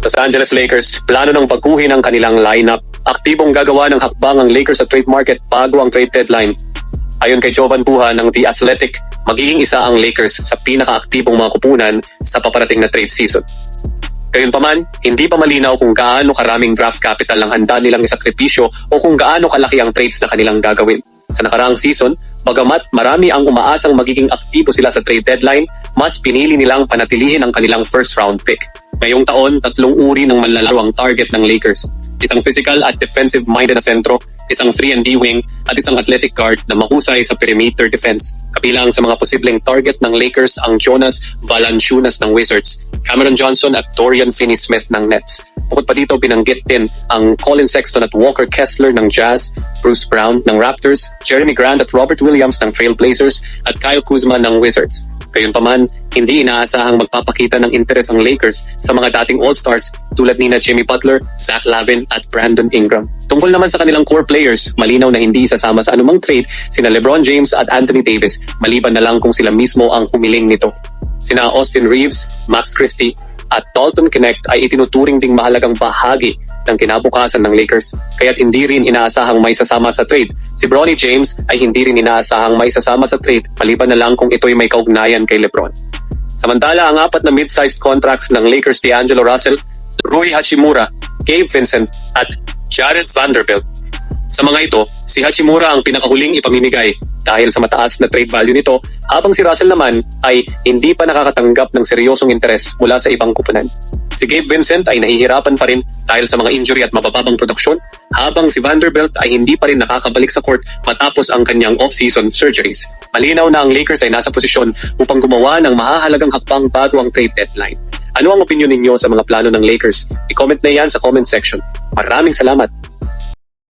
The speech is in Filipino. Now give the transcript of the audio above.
Los Angeles Lakers, plano ng baguhin ang kanilang lineup. Aktibong gagawa ng hakbang ang Lakers sa trade market bago ang trade deadline. Ayon kay Jovan Buha ng The Athletic, magiging isa ang Lakers sa pinakaaktibong mga kupunan sa paparating na trade season. Gayunpaman, hindi pa malinaw kung gaano karaming draft capital ang handa nilang isakripisyo o kung gaano kalaki ang trades na kanilang gagawin. Sa nakaraang season, bagamat marami ang umaasang magiging aktibo sila sa trade deadline, mas pinili nilang panatilihin ang kanilang first round pick. Ngayong taon, tatlong uri ng manlalaro ang target ng Lakers. Isang physical at defensive-minded na sentro, isang 3-and-D wing, at isang athletic guard na mahusay sa perimeter defense. Kabilang sa mga posibleng target ng Lakers ang Jonas Valanciunas ng Wizards, Cameron Johnson at Dorian Finney-Smith ng Nets. Bukod pa dito, binanggit din ang Colin Sexton at Walker Kessler ng Jazz, Bruce Brown ng Raptors, Jeremy Grant at Robert Williams ng Trailblazers, at Kyle Kuzma ng Wizards. Gayunpaman, hindi inaasahang magpapakita ng interes ang Lakers sa mga dating All-Stars tulad ni na Jimmy Butler, Zach Lavin at Brandon Ingram. Tungkol naman sa kanilang core players, malinaw na hindi isasama sa anumang trade sina LeBron James at Anthony Davis maliban na lang kung sila mismo ang humiling nito. Sina Austin Reeves, Max Christie at Dalton Connect ay itinuturing ding mahalagang bahagi ng kinabukasan ng Lakers kaya't hindi rin inaasahang may sasama sa trade. Si Bronny James ay hindi rin inaasahang may sasama sa trade maliban na lang kung ito'y may kaugnayan kay Lebron. Samantala, ang apat na mid-sized contracts ng Lakers D'Angelo Russell, Rui Hachimura, Gabe Vincent at Jared Vanderbilt. Sa mga ito, si Hachimura ang pinakahuling ipamimigay dahil sa mataas na trade value nito habang si Russell naman ay hindi pa nakakatanggap ng seryosong interes mula sa ibang kupunan. Si Gabe Vincent ay nahihirapan pa rin dahil sa mga injury at mabababang produksyon habang si Vanderbilt ay hindi pa rin nakakabalik sa court matapos ang kanyang off-season surgeries. Malinaw na ang Lakers ay nasa posisyon upang gumawa ng mahahalagang hakbang bago ang trade deadline. Ano ang opinion ninyo sa mga plano ng Lakers? I-comment na yan sa comment section. Maraming salamat!